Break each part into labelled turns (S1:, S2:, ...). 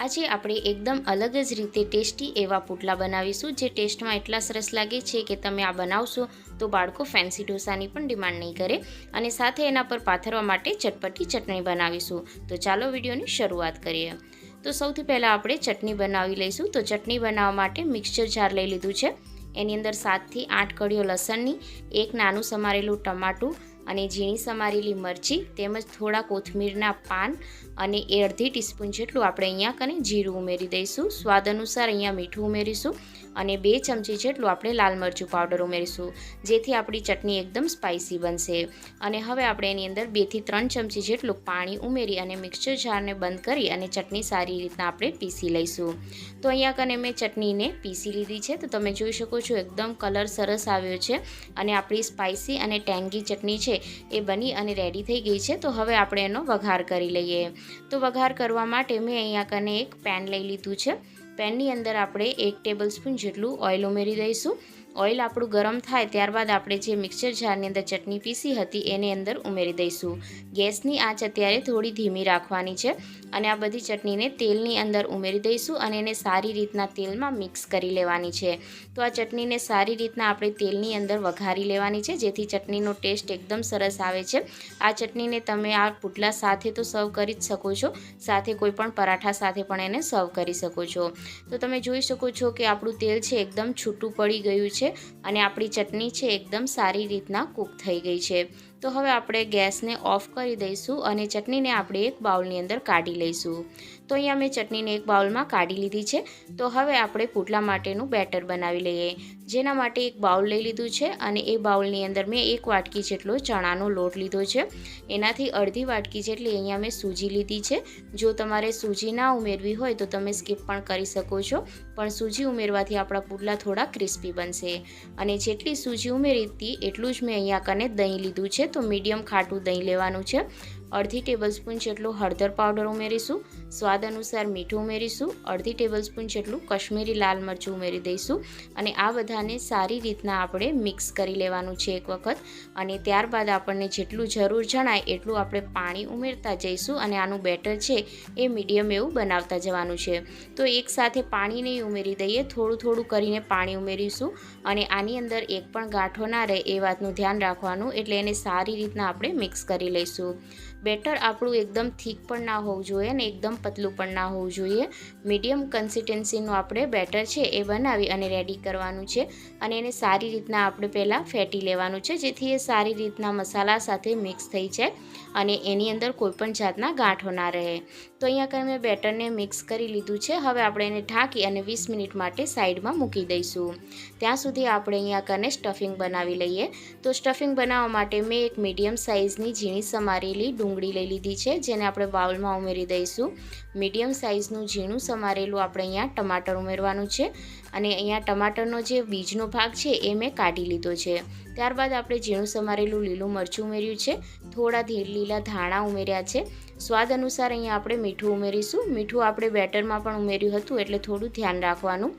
S1: આજે આપણે એકદમ અલગ જ રીતે ટેસ્ટી એવા પુટલા બનાવીશું જે ટેસ્ટમાં એટલા સરસ લાગે છે કે તમે આ બનાવશો તો બાળકો ફેન્સી ઢોસાની પણ ડિમાન્ડ નહીં કરે. અને સાથે એના પર પાથરવા માટે ચટપટી ચટણી બનાવીશું. તો ચાલો વિડીયોની શરૂઆત કરીએ. તો સૌથી પહેલાં આપણે ચટણી બનાવી લઈશું. તો ચટણી બનાવવા માટે મિક્સચર જાર લઈ લીધું છે. એની અંદર સાતથી આઠ કળીઓ લસણની, એક નાનું સમારેલું ટમાટું અને ઝીણી સમારેલી મરચી તેમજ થોડા કોથમીરના પાન અને એ અડધી ટીસ્પૂન જેટલું આપણે અહીંયા કને જીરું ઉમેરી દઈશું. સ્વાદ અનુસાર અહીંયા મીઠું ઉમેરીશું અને બે ચમચી જેટલું આપણે લાલ મરચું પાવડર ઉમેરીશું, જેથી આપણી ચટણી એકદમ સ્પાઇસી બનશે. અને હવે આપણે એની અંદર બેથી ત્રણ ચમચી જેટલું પાણી ઉમેરી અને મિક્સચર જારને બંધ કરી અને ચટણી સારી રીતના આપણે પીસી લઈશું. તો અહીંયા કને મેં ચટણીને પીસી લીધી છે. તો તમે જોઈ શકો છો, એકદમ કલર સરસ આવ્યો છે અને આપણી સ્પાઇસી અને ટેંગી ચટણી છે એ બની અને રેડી થઈ ગઈ છે, તો હવે આપણે એનો વઘાર કરી લઈએ. તો વઘાર કરવા માટે મેં અહીંયા કને એક પેન લઈ લીધું છે. પેનની અંદર આપણે એક ટેબલ સ્પૂન જેટલું ઓઇલ ઉમેરી દઈશું. ઓઇલ આપણું ગરમ થાય ત્યારબાદ આપણે જે મિક્સર જારની અંદર ચટણી પીસી હતી એની અંદર ઉમેરી દઈશું. ગેસની આંચ અત્યારે થોડી ધીમી રાખવાની છે અને આ બધી ચટણીને તેલની અંદર ઉમેરી દઈશું અને એને સારી રીતના તેલમાં મિક્સ કરી લેવાની છે. તો આ ચટણીને સારી રીતના આપણે તેલની અંદર વઘારી લેવાની છે, જેથી ચટણીનો ટેસ્ટ એકદમ સરસ આવે છે. આ ચટણીને તમે આ પુટલા સાથે તો સર્વ કરી જ શકો છો, સાથે કોઈ પણ પરાઠા સાથે પણ એને સર્વ કરી શકો છો. તો તમે જોઈ શકો છો કે આપણું તેલ છે એકદમ છૂટું પડી ગયું છે અને આપણી ચટણી છે એકદમ સારી રીતના કૂક થઈ ગઈ છે. તો હવે આપણે ગેસને ઓફ કરી દઈશું અને ચટણીને આપણે એક બાઉલની અંદર કાઢી લઈશું. તો અહીંયા મેં ચટણીને એક બાઉલમાં કાઢી લીધી છે. તો હવે આપણે પુટલા માટેનું બેટર બનાવી લઈએ. જેના માટે એક બાઉલ લઈ લીધું છે અને એ બાઉલની અંદર મેં એક વાટકી જેટલો ચણાનો લોટ લીધો છે. એનાથી અડધી વાટકી જેટલી અહીંયા મેં સૂજી લીધી છે. જો તમારે સૂજી ના ઉમેરવી હોય તો તમે સ્કીપ પણ કરી શકો છો. પણ સૂજી ઉમેરવાથી આપણા પુડલા થોડા ક્રિસ્પી બનશે. અને જેટલી સૂજી ઉમેરી હતી એટલું જ મેં અહીંયા કને દહીં લીધું છે. તો મીડિયમ ખાટું દહીં લેવાનું છે. અડધી ટેબલસ્પૂન જેટલું હળદર પાવડર ઉમેરીશું. સ્વાદ અનુસાર મીઠું ઉમેરીશું, અડધી ટેબલસ્પૂન જેટલું કશ્મીરી લાલ મરચું ઉમેરી દઈશું અને આ બધાને સારી રીતના આપણે મિક્સ કરી લેવાનું છે એક વખત અને ત્યારબાદ આપણને જેટલું જરૂર જણાય એટલું આપણે પાણી ઉમેરતા જઈશું અને આનું બેટર છે એ મીડિયમ એવું બનાવતા જવાનું છે. તો એકસાથે પાણી નહીં ઉમેરી દઈએ, થોડું થોડું કરીને પાણી ઉમેરીશું અને આની અંદર એક પણ ગાંઠો ના રહે એ વાતનું ધ્યાન રાખવાનું એટલે એને સારી રીતના આપણે મિક્સ કરી લઈશું. બેટર આપણું એકદમ થીક પણ ના હોવું જોઈએ અને એકદમ પતલું પણ ના હોવું જોઈએ. મીડિયમ કન્સિસ્ટન્સીનું આપણે બેટર છે એ બનાવી અને રેડી કરવાનું છે. અને એને સારી રીતના આપણે પહેલાં ફેટી લેવાનું છે, જેથી એ સારી રીતના મસાલા સાથે મિક્સ થઈ જાય અને એની અંદર કોઈપણ જાતના ગાંઠો ના રહે. તો અહીંયા કરે મેં બેટરને મિક્સ કરી લીધું છે. હવે આપણે એને ઢાંકી અને વીસ મિનિટ માટે સાઈડમાં મૂકી દઈશું. ત્યાં સુધી આપણે અહીંયા કને સ્ટફિંગ બનાવી લઈએ. તો સ્ટફિંગ બનાવવા માટે મેં એક મીડિયમ સાઇઝની ઝીણી સમારેલી ડુંગળી લઈ લીધી છે, જેને આપણે બાઉલમાં ઉમેરી દઈશું. મીડિયમ સાઇઝનું ઝીણું સમારેલું આપણે અહીંયા ટમાટર ઉમેરવાનું છે. અને અહીંયા ટમાટરનો જે બીજનો ભાગ છે એ મેં કાઢી લીધો છે. ત્યારબાદ આપણે ઝીણું સમારેલું લીલું મરચું ઉમેર્યું છે. થોડા લીલા ધાણા ઉમેર્યા છે. સ્વાદ અનુસાર અહીંયા આપણે મીઠું ઉમેરીશું. મીઠું આપણે બેટરમાં પણ ઉમેર્યું હતું એટલે થોડું ધ્યાન રાખવાનું.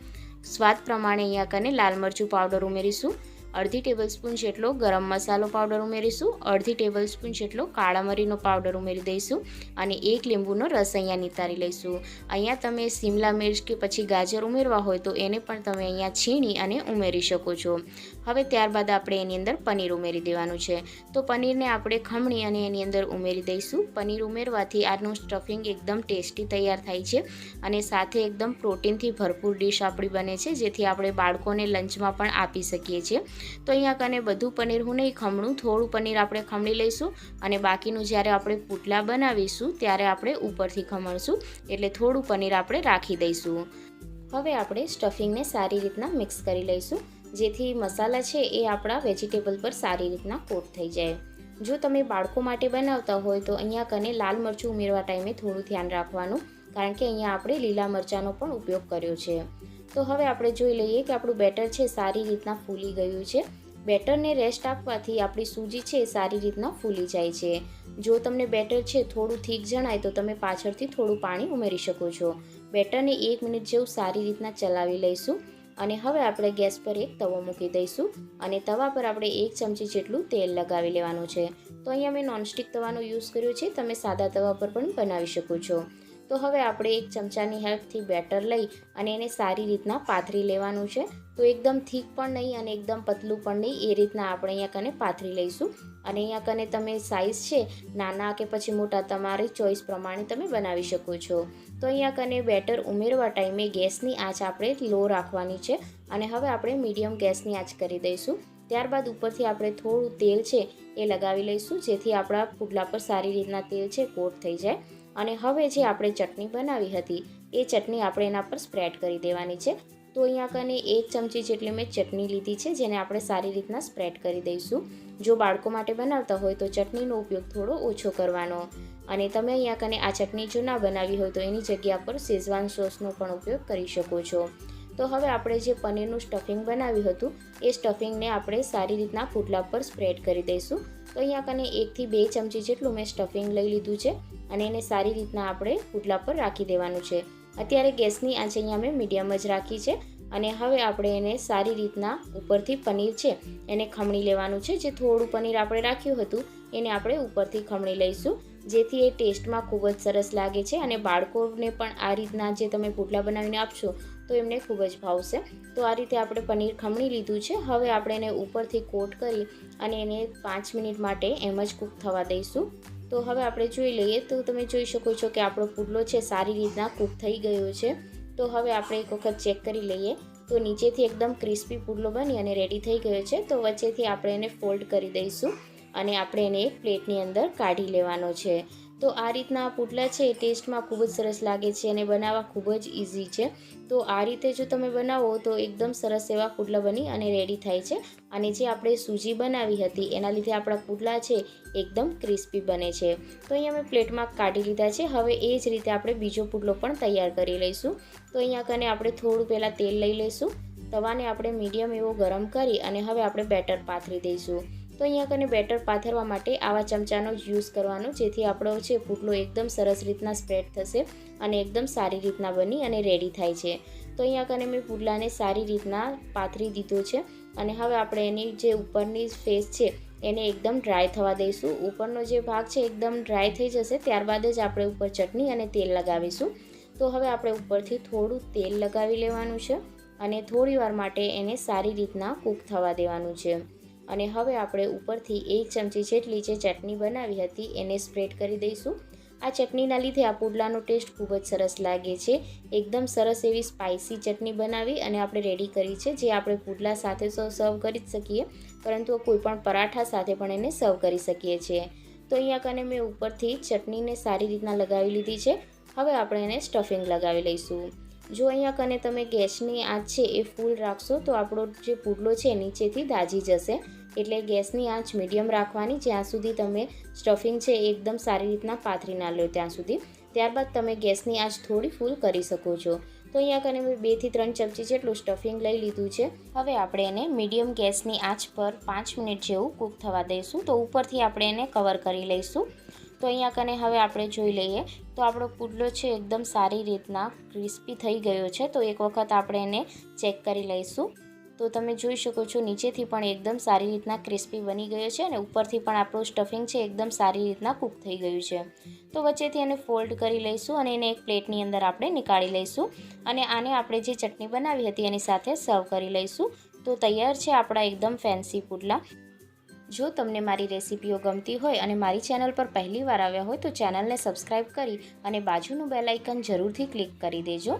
S1: સ્વાદ પ્રમાણે અહીંયા કને લાલ મરચું પાવડર ઉમેરીશું. અડધી ટેબલ સ્પૂન જેટલો ગરમ મસાલો પાવડર ઉમેરીશું, અડધી ટેબલ સ્પૂન જેટલો કાળા મરીનો પાવડર ઉમેરી દઈશું અને એક લીંબુનો રસ અહીંયા નિતારી લઈશું. અહીંયા તમે શિમલા મિર્ચ કે પછી ગાજર ઉમેરવા હોય તો એને પણ તમે અહીંયા છીણી અને ઉમેરી શકો છો. હવે ત્યારબાદ આપણે એની અંદર પનીર ઉમેરી દેવાનું છે. તો પનીરને આપણે ખમણી અને એની અંદર ઉમેરી દઈશું. પનીર ઉમેરવાથી આનું સ્ટફિંગ એકદમ ટેસ્ટી તૈયાર થાય છે અને સાથે એકદમ પ્રોટીનથી ભરપૂર ડીશ આપણી બને છે, જેથી આપણે બાળકોને લંચમાં પણ આપી શકીએ છીએ. તો અહીંયા કને બધું પનીર, હું નહીં ખમણું, થોડું પનીર આપણે ખમણી લઈશું અને બાકીનું જ્યારે આપણે પુટલા બનાવીશું ત્યારે આપણે ઉપરથી ખમણશું, એટલે થોડું પનીર આપણે રાખી દઈશું. હવે આપણે સ્ટફિંગને સારી રીતના મિક્સ કરી લઈશું. જેથી મસાલા છે એ આપણા વેજીટેબલ પર સારી રીતના કોટ થઈ જાય. જો તમે બાળકો માટે બનાવતા હોય તો અહીંયા કને લાલ મરચું ઉમેરવા ટાઈમે થોડું ધ્યાન રાખવાનું, કારણ કે અહીંયા આપણે લીલા મરચાંનો પણ ઉપયોગ કર્યો છે. તો હવે આપણે જોઈ લઈએ કે આપણું બેટર છે સારી રીતના ફૂલી ગયું છે. બેટરને રેસ્ટ આપવાથી આપણી સૂજી છે એ સારી રીતના ફૂલી જાય છે. જો તમને બેટર છે થોડું થીક જણાય તો તમે પાછળથી થોડું પાણી ઉમેરી શકો છો. બેટરને એક મિનિટ જેવું સારી રીતના ચલાવી લઈશું. અને હવે આપણે ગેસ પર એક તવો મૂકી દઈશું અને તવા પર આપણે એક ચમચી જેટલું તેલ લગાવી લેવાનું છે. તો અહીંયા મેં નોનસ્ટિક તવાનો યુઝ કર્યો છે, તમે સાદા તવા પર પણ બનાવી શકો છો. તો હવે આપણે એક ચમચાની હેલ્પથી બેટર લઈ અને એને સારી રીતના પાથરી લેવાનું છે. તો એકદમ થીક પણ નહીં અને એકદમ પતલું પણ નહીં, એ રીતના આપણે અહીંયા કને પાથરી લઈશું. અને અહીંયા કને તમે સાઇઝ છે, નાના કે પછી મોટા, તમારી ચોઈસ પ્રમાણે તમે બનાવી શકો છો. તો અહીંયા કને બેટર ઉમેરવા ટાઈમે ગેસની આંચ આપણે લો રાખવાની છે અને હવે આપણે મીડિયમ ગેસની આંચ કરી દઈશું. ત્યારબાદ ઉપરથી આપણે થોડું તેલ છે એ લગાવી લઈશું, જેથી આપણા પુડલા પર સારી રીતના તેલ છે કોટ થઈ જાય. અને હવે જે આપણે ચટણી બનાવી હતી, એ ચટણી આપણે એના પર સ્પ્રેડ કરી દેવાની છે. તો અહીંયા કને એક ચમચી જેટલી મેં ચટણી લીધી છે, જેને આપણે સારી રીતના સ્પ્રેડ કરી દઈશું. જો બાળકો માટે બનાવતા હોય તો ચટણીનો ઉપયોગ થોડો ઓછો કરવાનો. અને તમે અહીંયા કને આ ચટણી જો ના બનાવી હોય તો એની જગ્યા પર શેઝવાન સોસનો પણ ઉપયોગ કરી શકો છો. તો હવે આપણે જે પનીરનું સ્ટફિંગ બનાવ્યું હતું, એ સ્ટફિંગને આપણે સારી રીતના પુડલા પર સ્પ્રેડ કરી દઈશું. તો અહીંયા કને એકથી બે ચમચી જેટલું મેં સ્ટફિંગ લઈ લીધું છે અને એને સારી રીતના આપણે પુડલા પર રાખી દેવાનું છે. અત્યારે ગેસની આંચ અહીંયા મેં મીડિયમ જ રાખી છે અને હવે આપણે એને સારી રીતના ઉપરથી પનીર છે એને ખમણી લેવાનું છે. જે થોડું પનીર આપણે રાખ્યું હતું, એને આપણે ઉપરથી ખમણી લઈશું. જેથી એ ટેસ્ટમાં ખૂબ જ સરસ લાગે છે અને બાળકોને પણ આ રીતના જે તમે પુડલા બનાવીને આપશો, તો એમને ખૂબ જ ભાવશે. તો આ રીતે આપણે પનીર ખમણી લીધું છે. હવે આપણે એને ઉપરથી કોટ કરી અને એને પાંચ મિનિટ માટે એમ જ કૂક થવા દઈશું. તો હવે આપણે જોઈ લઈએ, તો તમે જોઈ શકો છો કે આપણો પુડલો છે સારી રીતના કૂક થઈ ગયો છે. તો હવે આપણે એક વખત ચેક કરી લઈએ. તો નીચેથી એકદમ ક્રિસ્પી પુડલો બની અને રેડી થઈ ગયો છે. તો વચ્ચેથી આપણે એને ફોલ્ડ કરી દઈશું. અને આપણે એને એક પ્લેટની અંદર કાઢી લેવાનો છે. તો આ રીતના પુટલા છે એ ટેસ્ટમાં ખૂબ જ સરસ લાગે છે અને બનાવવા ખૂબ જ ઇઝી છે. તો આ રીતે જો તમે બનાવો તો એકદમ સરસ એવા પુડલા બની અને રેડી થાય છે. અને જે આપણે સૂજી બનાવી હતી એના લીધે આપણા પુડલા છે એકદમ ક્રિસ્પી બને છે. તો અહીંયા મેં પ્લેટમાં કાઢી લીધા છે. હવે એ જ રીતે આપણે બીજો પુડલો પણ તૈયાર કરી લઈશું. તો અહીંયા કને આપણે થોડું પહેલાં તેલ લઈ લઈશું. તવાને આપણે મીડિયમ એવો ગરમ કરી અને હવે આપણે બેટર પાથરી દઈશું. તો અહીંયા કને બેટર પાથરવા માટે આવા ચમચાનો જ યુઝ કરવાનો, જેથી આપણો છે પુડલો એકદમ સરસ રીતના સ્પ્રેડ થશે અને એકદમ સારી રીતના બની અને રેડી થાય છે. તો અહીંયા કને મેં પુડલાને સારી રીતના પાથરી દીધો છે અને હવે આપણે એની જે ઉપરની ફેસ છે એને એકદમ ડ્રાય થવા દઈશું. ઉપરનો જે ભાગ છે એકદમ ડ્રાય થઈ જશે, ત્યારબાદ જ આપણે ઉપર ચટણી અને તેલ લગાવીશું. તો હવે આપણે ઉપરથી થોડું તેલ લગાવી લેવાનું છે અને થોડી માટે એને સારી રીતના કૂક થવા દેવાનું છે. અને હવે આપણે ઉપરથી એક ચમચી જેટલી જે ચટણી બનાવી હતી એને સ્પ્રેડ કરી દઈશું. આ ચટણીના લીધે આ પુડલાનો ટેસ્ટ ખૂબ જ સરસ લાગે છે. એકદમ સરસ એવી સ્પાઇસી ચટણી બનાવી અને આપણે રેડી કરી છે, જે આપણે પુડલા સાથે તો સર્વ કરી જ શકીએ. પરંતુ કોઈપણ પરાઠા સાથે પણ એને સર્વ કરી શકીએ છીએ. તો અહીંયા કને મેં ઉપરથી ચટણીને સારી રીતના લગાવી લીધી છે. હવે આપણે એને સ્ટફિંગ લગાવી લઈશું. જો અહીંયા કને તમે ગેસની આંચ છે એ ફૂલ રાખશો તો આપણો જે પુડલો છે નીચેથી દાજી જશે. એટલે ગેસની આંચ મીડિયમ રાખવાની, જ્યાં સુધી તમે સ્ટફિંગ છે એકદમ સારી રીતના પાથરી ના લો ત્યાં સુધી. ત્યારબાદ તમે ગેસની આંચ થોડી ફૂલ કરી શકો છો. તો અહીંયા કને મેં બેથી ત્રણ ચમચી જેટલું સ્ટફિંગ લઈ લીધું છે. હવે આપણે એને મીડિયમ ગેસની આંચ પર પાંચ મિનિટ જેવું કૂક થવા દઈશું. તો ઉપરથી આપણે એને કવર કરી લઈશું. તો અહીંયા કને હવે આપણે જોઈ લઈએ. તો આપણો પુડલો છે એકદમ સારી રીતના ક્રિસ્પી થઈ ગયો છે. તો એક વખત આપણે એને ચેક કરી લઈશું. તો તમે જોઈ શકો છો નીચેથી પણ એકદમ સારી રીતના ક્રિસ્પી બની ગયો છે અને ઉપરથી પણ આપણું સ્ટફિંગ છે એકદમ સારી રીતના કૂક થઈ ગયું છે. તો વચ્ચેથી એને ફોલ્ડ કરી લઈશું અને એને એક પ્લેટની અંદર આપણે નીકાળી લઈશું. અને આને આપણે જે ચટણી બનાવી હતી એની સાથે સર્વ કરી લઈશું. તો તૈયાર છે આપણા એકદમ ફેન્સી પુડલા. જો તમને મારી રેસિપીઓ ગમતી હોય અને મારી ચેનલ પર પહેલી વાર આવ્યા હોય તો ચેનલને સબસ્ક્રાઈબ કરી અને બાજુનું બેલ આઇકન જરૂરથી ક્લિક કરી દેજો.